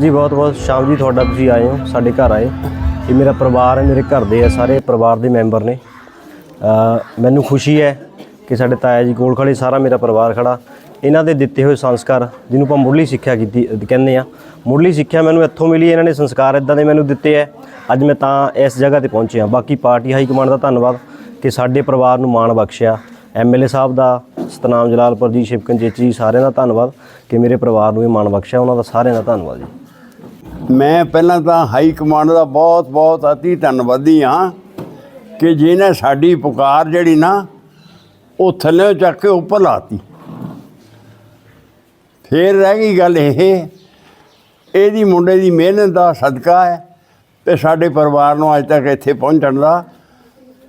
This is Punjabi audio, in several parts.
ਜੀ, ਬਹੁਤ ਬਹੁਤ ਸ਼ਾਮ ਜੀ, ਤੁਹਾਡਾ ਤੁਸੀਂ ਆਏ ਹੋ, ਸਾਡੇ ਘਰ ਆਏ ਇਹ ਮੇਰਾ ਪਰਿਵਾਰ ਹੈ, ਮੇਰੇ ਘਰ ਦੇ ਆ, ਸਾਰੇ ਪਰਿਵਾਰ ਦੇ ਮੈਂਬਰ ਨੇ। ਮੈਨੂੰ ਖੁਸ਼ੀ ਹੈ ਕਿ ਸਾਡੇ ਤਾਇਆ ਜੀ ਕੋਲ ਖੜੇ ਸਾਰਾ ਮੇਰਾ ਪਰਿਵਾਰ ਖੜਾ ਇਹਨਾਂ ਦੇ ਦਿੱਤੇ ਹੋਏ ਸੰਸਕਾਰ, ਜਿਹਨੂੰ ਆਪਾਂ ਮੁੱਢਲੀ ਸਿੱਖਿਆ ਕੀਤੀ ਕਹਿੰਦੇ ਆ ਮੁੱਢਲੀ ਸਿੱਖਿਆ ਮੈਨੂੰ ਇੱਥੋਂ ਮਿਲੀ, ਇਹਨਾਂ ਨੇ ਸੰਸਕਾਰ ਇਦਾਂ ਦੇ ਮੈਨੂੰ ਦਿੱਤੇ ਹੈ। ਅੱਜ ਮੈਂ ਤਾਂ ਇਸ ਜਗ੍ਹਾ ਤੇ ਪਹੁੰਚਿਆ ਬਾਕੀ ਪਾਰਟੀ ਹਾਈ ਕਮਾਂਡ ਦਾ ਧੰਨਵਾਦ ਕਿ ਸਾਡੇ ਪਰਿਵਾਰ ਨੂੰ ਮਾਣ ਬਖਸ਼ਿਆ। ਐਮਐਲਏ ਸਾਹਿਬ ਦਾ, ਸਤਨਾਮ ਜਲਾਲਪੁਰ ਜੀ, ਸ਼ਿਵਕਨ ਚੇਚੀ ਜੀ, ਸਾਰਿਆਂ ਦਾ ਧੰਨਵਾਦ ਕਿ ਮੇਰੇ ਪਰਿਵਾਰ ਨੂੰ ਇਹ ਮਾਣ ਬਖਸ਼ਿਆ। ਉਹਨਾਂ ਦਾ ਸਾਰਿਆਂ ਦਾ ਧੰਨਵਾਦ ਜੀ। ਮੈਂ ਪਹਿਲਾਂ ਤਾਂ ਹਾਈ ਕਮਾਂਡ ਦਾ ਬਹੁਤ ਬਹੁਤ ਅਤੀ ਧੰਨਵਾਦੀ ਹਾਂ ਕਿ ਜਿਹਨੇ ਸਾਡੀ ਪੁਕਾਰ ਜਿਹੜੀ ਨਾ, ਉਹ ਥੱਲੇ ਚੱਕ ਕੇ ਉੱਪਰ ਲਾਤੀ। ਫੇਰ ਰਹਿ ਗਈ ਗੱਲ ਇਹ, ਇਹਦੀ ਮੁੰਡੇ ਦੀ ਮਿਹਨਤ ਦਾ ਸਦਕਾ ਹੈ ਤੇ ਸਾਡੇ ਪਰਿਵਾਰ ਨੂੰ ਅੱਜ ਤੱਕ ਇੱਥੇ ਪਹੁੰਚਣ ਦਾ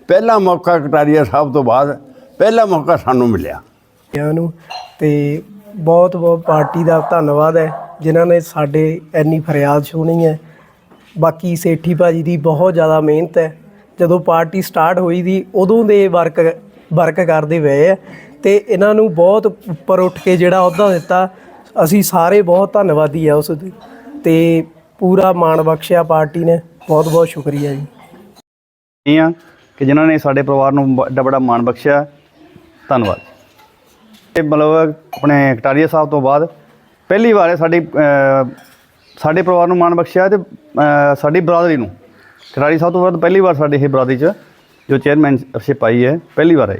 ਪਹਿਲਾ ਮੌਕਾ ਕਟਾਰੀਆ ਸਾਹਿਬ ਤੋਂ ਬਾਅਦ ਪਹਿਲਾ ਮੌਕਾ ਸਾਨੂੰ ਮਿਲਿਆ। ਬੱਚਿਆਂ ਨੂੰ ਤੇ ਬਹੁਤ ਬਹੁਤ ਪਾਰਟੀ ਦਾ ਧੰਨਵਾਦ ਹੈ। ਜਿਨ੍ਹਾਂ ਨੇ ਸਾਡੇ ਇੰਨੀ ਫਰਿਆਦ ਸੁਣੀ ਹੈ। ਬਾਕੀ ਸੇਠੀ ਭਾਜੀ ਦੀ ਬਹੁਤ ਜ਼ਿਆਦਾ ਮਿਹਨਤ ਹੈ। ਜਦੋਂ ਪਾਰਟੀ ਸਟਾਰਟ ਹੋਈ ਦੀ, ਉਦੋਂ ਦੇ ਵਰਕ ਵਰਕ ਕਰਦੇ ਪਏ ਹੈ। ਤੇ ਇਹਨਾਂ ਨੂੰ ਬਹੁਤ ਉੱਪਰ ਉੱਠ ਕੇ ਜਿਹੜਾ ਅਹੁਦਾ ਦਿੱਤਾ, ਅਸੀਂ ਸਾਰੇ ਬਹੁਤ ਧੰਨਵਾਦੀ ਆ ਉਸ ਦੇ। ਤੇ ਪੂਰਾ ਮਾਣ ਬਖਸ਼ਿਆ ਪਾਰਟੀ ਨੇ। ਬਹੁਤ ਬਹੁਤ ਸ਼ੁਕਰੀਆ ਜੀ। ਇਹ ਆ ਕਿ ਜਿਨ੍ਹਾਂ ਨੇ ਸਾਡੇ ਪਰਿਵਾਰ ਨੂੰ ਵੱਡਾ ਬੜਾ ਮਾਣ ਬਖਸ਼ਿਆ। ਧੰਨਵਾਦ। ਇਹ ਮਤਲਬ ਆਪਣੇ ਕਟਾਰੀਆ ਸਾਹਿਬ ਤੋਂ ਬਾਅਦ ਪਹਿਲੀ ਵਾਰ ਹੈ ਸਾਡੀ ਸਾਡੇ ਪਰਿਵਾਰ ਨੂੰ ਮਾਣ ਬਖਸ਼ਿਆ ਤੇ ਸਾਡੀ ਬਰਾਦਰੀ ਨੂੰ। ਖਿਡਾਰੀ ਸਾਹਿਬ ਤੋਂ ਬਾਅਦ ਪਹਿਲੀ ਵਾਰ ਸਾਡੀ ਇਹ ਬਰਾਦਰੀ 'ਚ ਜੋ ਚੇਅਰਮੈਨਸ਼ਿਪ ਆਈ ਹੈ, ਪਹਿਲੀ ਵਾਰ ਹੈ।